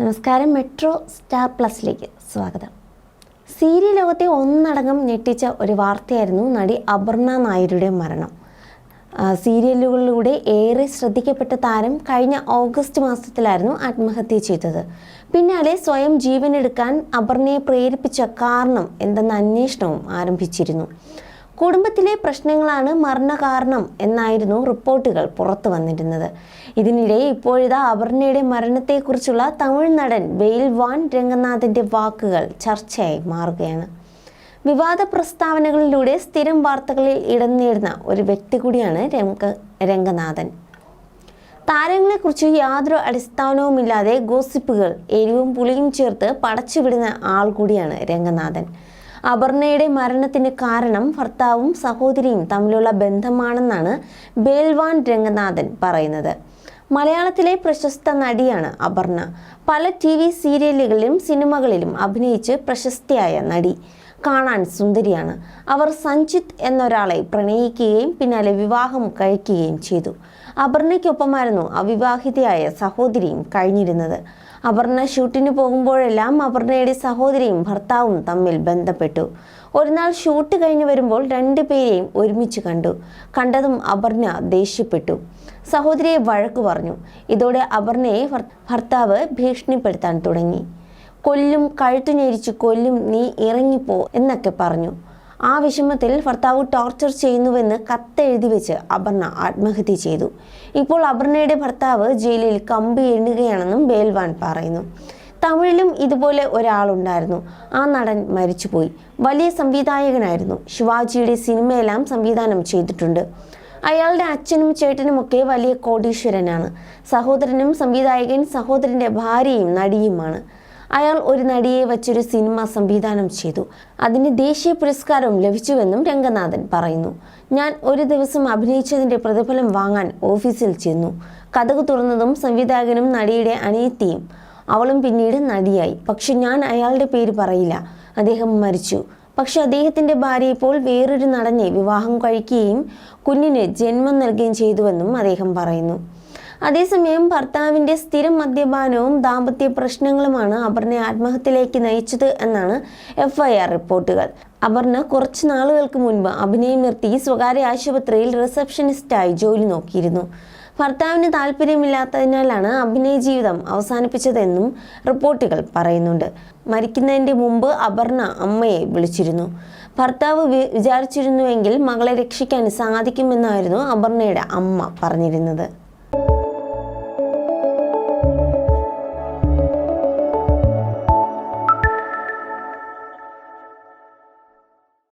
നമസ്കാരം metro star പ്ലസിലേക്ക് സ്വാഗതം. Serial ലോകത്തെ ഒന്നടങ്കം ഞെട്ടിച്ച ഒരു വാർത്തയായിരുന്നു നടി അപർണ നായരുടെ മരണം. സീരിയലുകളിലൂടെ ഏറെ ശ്രദ്ധിക്കപ്പെട്ട താരം കഴിഞ്ഞ ഓഗസ്റ്റ് മാസത്തിലായിരുന്നു ആത്മഹത്യ ചെയ്തത്. പിന്നാലെ സ്വയം ജീവനെടുക്കാൻ അപർണയെ പ്രേരിപ്പിച്ച കാരണം എന്തെന്ന അന്വേഷണവും ആരംഭിച്ചിരുന്നു. കുടുംബത്തിലെ പ്രശ്നങ്ങളാണ് മരണകാരണം എന്നായിരുന്നു റിപ്പോർട്ടുകൾ പുറത്തു വന്നിരുന്നത്. ഇതിനിടെ ഇപ്പോഴിതാ അപർണയുടെ മരണത്തെക്കുറിച്ചുള്ള തമിഴ് നടൻ വെയിൽ വാൻ രംഗനാഥന്റെ വാക്കുകൾ ചർച്ചയായി മാറുകയാണ്. വിവാദ പ്രസ്താവനകളിലൂടെ സ്ഥിരം വാർത്തകളിൽ ഇടം നേടുന്ന ഒരു വ്യക്തി കൂടിയാണ് രംഗ രംഗനാഥൻ. താരങ്ങളെക്കുറിച്ച് യാതൊരു അടിസ്ഥാനവുമില്ലാതെ ഗോസിപ്പുകൾ എരിവും പുളിയും ചേർത്ത് പടച്ചുവിടുന്ന ആൾ കൂടിയാണ് രംഗനാഥൻ. അപർണയുടെ മരണത്തിന് കാരണം ഭർത്താവും സഹോദരിയും തമ്മിലുള്ള ബന്ധമാണെന്നാണ് ബേൽവാൻ രംഗനാഥൻ പറയുന്നത്. മലയാളത്തിലെ പ്രശസ്ത നടിയാണ് അപർണ. പല ടി വി സീരിയലുകളിലും സിനിമകളിലും അഭിനയിച്ച് പ്രശസ്തിയായ നടി. കാണാൻ സുന്ദരിയാണ്. അവർ സഞ്ജിത്ത് എന്നൊരാളെ പ്രണയിക്കുകയും പിന്നാലെ വിവാഹം കഴിക്കുകയും ചെയ്തു. അപർണയ്ക്കൊപ്പമായിരുന്നു അവിവാഹിതയായ സഹോദരിയും കഴിഞ്ഞിരുന്നത്. അപർണ ഷൂട്ടിന് പോകുമ്പോഴെല്ലാം അപർണയുടെ സഹോദരിയും ഭർത്താവും തമ്മിൽ ബന്ധപ്പെട്ടു. ഒരു നാൾ ഷൂട്ട് കഴിഞ്ഞ് വരുമ്പോൾ രണ്ടുപേരെയും ഒരുമിച്ച് കണ്ടു. കണ്ടതും അപർണ ദേഷ്യപ്പെട്ടു. സഹോദരിയെ വഴക്കു പറഞ്ഞു. ഇതോടെ അപർണയെ ഭർത്താവ് ഭീഷണിപ്പെടുത്താൻ തുടങ്ങി. കൊല്ലും കഴുത്തു ഞെരിച്ച് കൊല്ലും നീ ഇറങ്ങിപ്പോ എന്നൊക്കെ പറഞ്ഞു. ആ വിഷമത്തിൽ ഭർത്താവ് ടോർച്ചർ ചെയ്യുന്നുവെന്ന് കത്തെഴുതി വെച്ച് അപർണ ആത്മഹത്യ ചെയ്തു. ഇപ്പോൾ അപർണയുടെ ഭർത്താവ് ജയിലിൽ കമ്പി എണ്ണുകയാണെന്നും ബേൽവാൻ പറയുന്നു. തമിഴിലും ഇതുപോലെ ഒരാളുണ്ടായിരുന്നു. ആ നടൻ മരിച്ചുപോയി. വലിയ സംവിധായകനായിരുന്നു. ശിവാജിയുടെ സിനിമയെല്ലാം സംവിധാനം ചെയ്തിട്ടുണ്ട്. അയാളുടെ അച്ഛനും ചേട്ടനുമൊക്കെ വലിയ കോടീശ്വരനാണ്. സഹോദരനും സംവിധായകൻ സഹോദരന്റെ ഭാര്യയും നടിയുമാണ്. അയാൾ ഒരു നടിയെ വച്ചൊരു സിനിമ സംവിധാനം ചെയ്തു. അതിന് ദേശീയ പുരസ്കാരവും ലഭിച്ചുവെന്നും രംഗനാഥൻ പറയുന്നു. ഞാൻ ഒരു ദിവസം അഭിനയിച്ചതിന്റെ പ്രതിഫലം വാങ്ങാൻ ഓഫീസിൽ ചെന്നു. കഥക് തുറന്നതും സംവിധായകനും നടിയുടെ അനിയത്തിയും. അവളും പിന്നീട് നടിയായി. പക്ഷെ ഞാൻ അയാളുടെ പേര് പറയില്ല. അദ്ദേഹം മരിച്ചു. പക്ഷെ അദ്ദേഹത്തിന്റെ ഭാര്യ ഇപ്പോൾ വേറൊരു നടനെ വിവാഹം കഴിക്കുകയും കുഞ്ഞിന് ജന്മം നൽകുകയും ചെയ്തുവെന്നും അദ്ദേഹം പറയുന്നു. അതേസമയം ഭർത്താവിന്റെ സ്ഥിരം മദ്യപാനവും ദാമ്പത്യ പ്രശ്നങ്ങളുമാണ് അപർണയെ ആത്മഹത്യയിലേക്ക് നയിച്ചത് എന്നാണ് എഫ്ഐആർ റിപ്പോർട്ടുകൾ. അപർണ കുറച്ച് നാളുകൾക്ക് മുൻപ് അഭിനയം നിർത്തി സ്വകാര്യ ആശുപത്രിയിൽ റിസപ്ഷനിസ്റ്റായി ജോലി നോക്കിയിരുന്നു. ഭർത്താവിന് താല്പര്യമില്ലാത്തതിനാലാണ് അഭിനയ ജീവിതം അവസാനിപ്പിച്ചതെന്നും റിപ്പോർട്ടുകൾ പറയുന്നുണ്ട്. മരിക്കുന്നതിന്റെ മുമ്പ് അപർണ അമ്മയെ വിളിച്ചിരുന്നു. ഭർത്താവ് വിചാരിച്ചിരുന്നുവെങ്കിൽ മകളെ രക്ഷിക്കാൻ സാധിക്കുമെന്നായിരുന്നു അപർണയുടെ അമ്മ പറഞ്ഞിരുന്നത്.